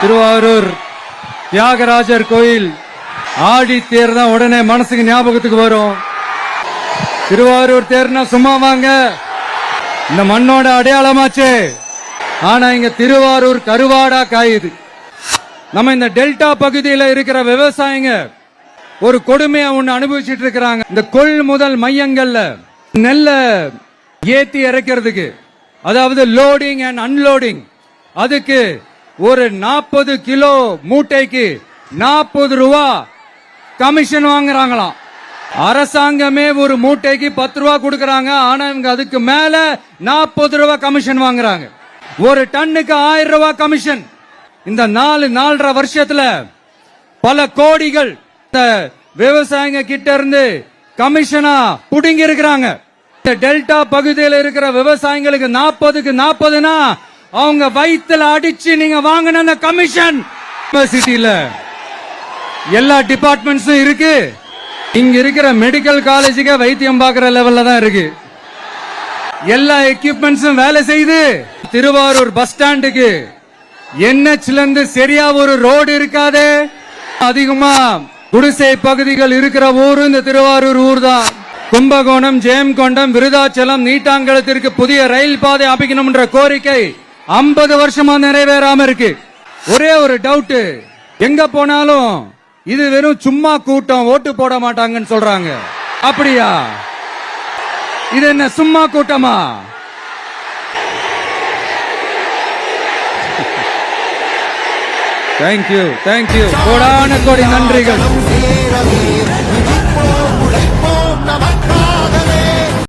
திருவாரூர் தியாகராஜர் கோயில் ஆடி தேர் தான் உடனே மனசுக்கு ஞாபகத்துக்கு வரும். திருவாரூர் தேர்னா சும்மா வாங்க. இந்த மண்ணோட அடையாளமாச்சே. ஆனா இங்க திருவாரூர் கருவாடா காயுது. நம்ம இந்த டெல்டா பகுதியில் இருக்கிற விவசாயிங்க ஒரு கொடுமையை ஒண்ணு அனுபவிச்சுட்டு இருக்கிறாங்க. இந்த கொள்முதல் மையங்கள்ல நெல்ல ஏத்தி இறக்கிறதுக்கு. அதாவது லோடிங் அண்ட் அன்லோடிங் அதுக்கு ஒரு நாற்பது கிலோ மூட்டைக்கு நாற்பது ரூபா கமிஷன் வாங்குறாங்களாம். அரசாங்கமே ஒரு மூட்டைக்கு பத்து ரூபா கொடுக்கறாங்க. ஆனா இவங்க அதுக்கு மேல நாற்பது ரூபா கமிஷன் வாங்குறாங்க. ஒரு டன்னுக்கு ஆயிரம் ரூபா கமிஷன். இந்த நாலு நாலரை வருஷத்துல பல கோடிகள் இந்த விவசாயிங்க கிட்ட இருந்து கமிஷனா புடுங்கி இருக்கிறாங்க டெல்டா பகுதியில் இருக்கிற விவசாயிங்களுக்கு நாற்பதுக்கு நாற்பதுனா அவங்க வயிற்றுல அடிச்சு நீங்க வாங்கின அந்த கமிஷன் யூனிவர்சிட்டியில எல்லா டிபார்ட்மெண்ட்ஸும் இருக்கு. இங்க இருக்கிற மெடிக்கல் காலேஜுக்கு வைத்தியம் பார்க்கிற லெவல்ல தான் இருக்கு. எல்லா எக்யூப்மெண்ட்ஸும் வேலை செய்யுது திருவாரூர் பஸ் ஸ்டாண்டுக்கு என்ஹெச்ல இருந்து சரியா ஒரு ரோடு இருக்காது. அதிகமா குடிசை பகுதிகள் இருக்கிற ஊரு இந்த திருவாரூர் ஊர் தான். கும்பகோணம் ஜெயம்கொண்டம் விருதாச்சலம் நீட்டாங்கலத்திற்கு புதிய ரயில் பாதை அமைக்கணும்ன்ற கோரிக்கை 50 வருஷமா நிறைவேறாம இருக்கு. ஒரே ஒரு டவுட் எங்க போனாலும் இது வெறும் சும்மா கூட்டம் ஓட்டு போட மாட்டாங்கன்னு சொல்றாங்க. அப்படியா? இது என்ன சும்மா கூட்டமா? தேங்க்யூ தேங்க்யூ கோடான கோடி நன்றிகள்.